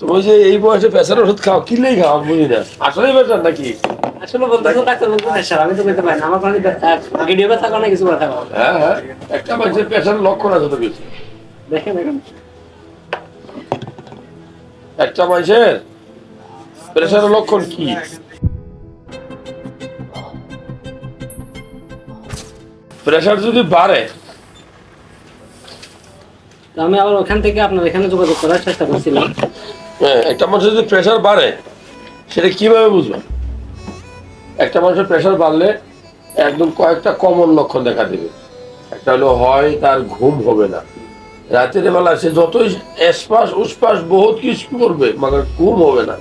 তো ওই এই বয়সে প্রেসার ওষুধ খাও খাও আমি বুঝি না। নাকি? আসলে বলতে ডাক্তার বলতে প্রেশার আমি তো বলতে পারি না আমার কোনো গিডিও ব্যথা কোনো কিছু ব্যথা হ্যাঁ হ্যাঁ একটা মানুষের প্রেসার লক্ষণ আছে তো কিছু। দেখেন দেখেন। একটা মানুষের প্রেসারের লক্ষণ কি? প্রেসার যদি বাড়ে আমি আবার ওখান থেকে আপনার এখানে যোগাযোগ করার চেষ্টা করছিলাম। হ্যাঁ একটা মানুষের যদি প্রেসার বাড়ে, সেটা কীভাবে বুঝবেন? একটা মানুষের প্রেসার বাড়লে একদম কয়েকটা কমন লক্ষণ দেখা দেবে। একটা হলো হয় তার ঘুম হবে না। রাতের বেলা সে যতই এসপাস উসপাস, বহুত কিছু করবে, মগর ঘুম হবে না।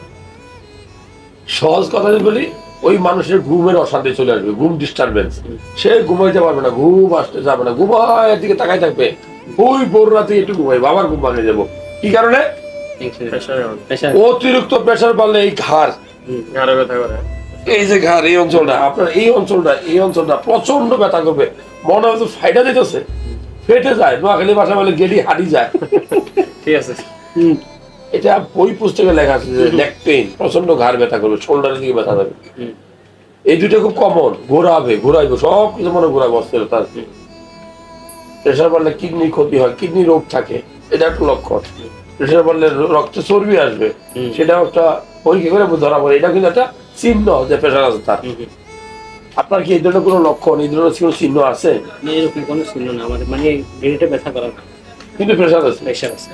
সহজ কথা যদি বলি, ওই মানুষের ঘুমের অশান্তি চলে আসবে, ঘুম ডিস্টারবেন্স সে ঘুমাইতে পারবে না, ঘুম আসতে যাবে না ঘুমায় দিকে তাকাই থাকবে। ওই ভোর রাতে একটু ঘুমাই বাবার ঘুম ভাঙে যাব। কি কারণে? প্রেশার অতিরিক্ত প্রেসার বাড়লে এই ঘাড়। ঘাড়ে ব্যথা করে। এই যে ঘাড় এই অঞ্চলটা আপনার এই অঞ্চলটা এই অঞ্চলটা প্রচণ্ড ব্যথা করবে। মনে হয় তো ফাইটা দিতেছে ফেটে যায় নোয়াখালী ভাষা বলে গেলি হাঁটি যায়। ঠিক আছে। এটা বই পুস্তকে লেখা আছে যে নেক পেইন প্রচণ্ড ঘাড় ব্যথা করবে শোল্ডারের দিকে ব্যথা যাবে এই দুটো খুব কমন ঘোরাবে ঘোরাইবে সব কিছু মনে ঘোরাবে অস্থিরতা। প্রেশার বাড়লে কিডনি ক্ষতি হয় কিডনি রোগ থাকে এটা একটা লক্ষণ। প্রেশার বাড়লে রক্তে চর্বি আসবে। সেটাও একটা পরীক্ষা করে ধরা পড়ে। এটা কিন্তু একটা চিহ্ন যে প্রেশার আছে তার। আপনার কি এই ধরনের কোনো লক্ষণ এই ধরনের কোনো চিহ্ন আছে? এরকম কোনো চিহ্ন না। আমাদের মানে ব্যথা করা না কিন্তু প্রেশার আছে। প্রেশার আছে।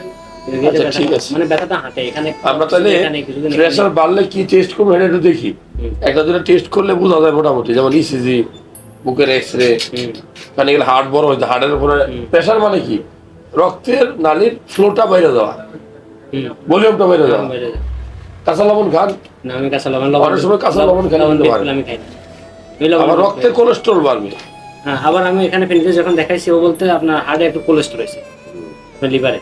ঠিক আছে। মানে ব্যথাটা হাঁটে। এখানে আমরা তাহলে এখানে কিছুদিন এখানে- প্রেশার বাড়লে কি টেস্ট করব এটা একটু দেখি। একটা দুটো টেস্ট করলে বোঝা যায় মোটামুটি। যেমন ইসিজি বুকের এক্স রে মানে হার্ট বড় হয়েছে হার্টের উপরে। প্রেশার মানে কি? রক্তের নালীর ফ্লোটা বাইরে দেওয়া। ভলিউমটা বাইরে দেওয়া। কাঁচা লবণ খান। না আমি কাঁচা লবণ অনেক সময় কাঁচা লবণ। বিলকুল আমি খাই না। ওই আবার আমি রক্তে কোলেস্ট্রল বাড়বে। হ্যাঁ আবার আমি এখানে যখন দেখাইছি ও বলতে আপনার হার্টে একটু কোলেস্ট্রল হয়েছে। লিভারে।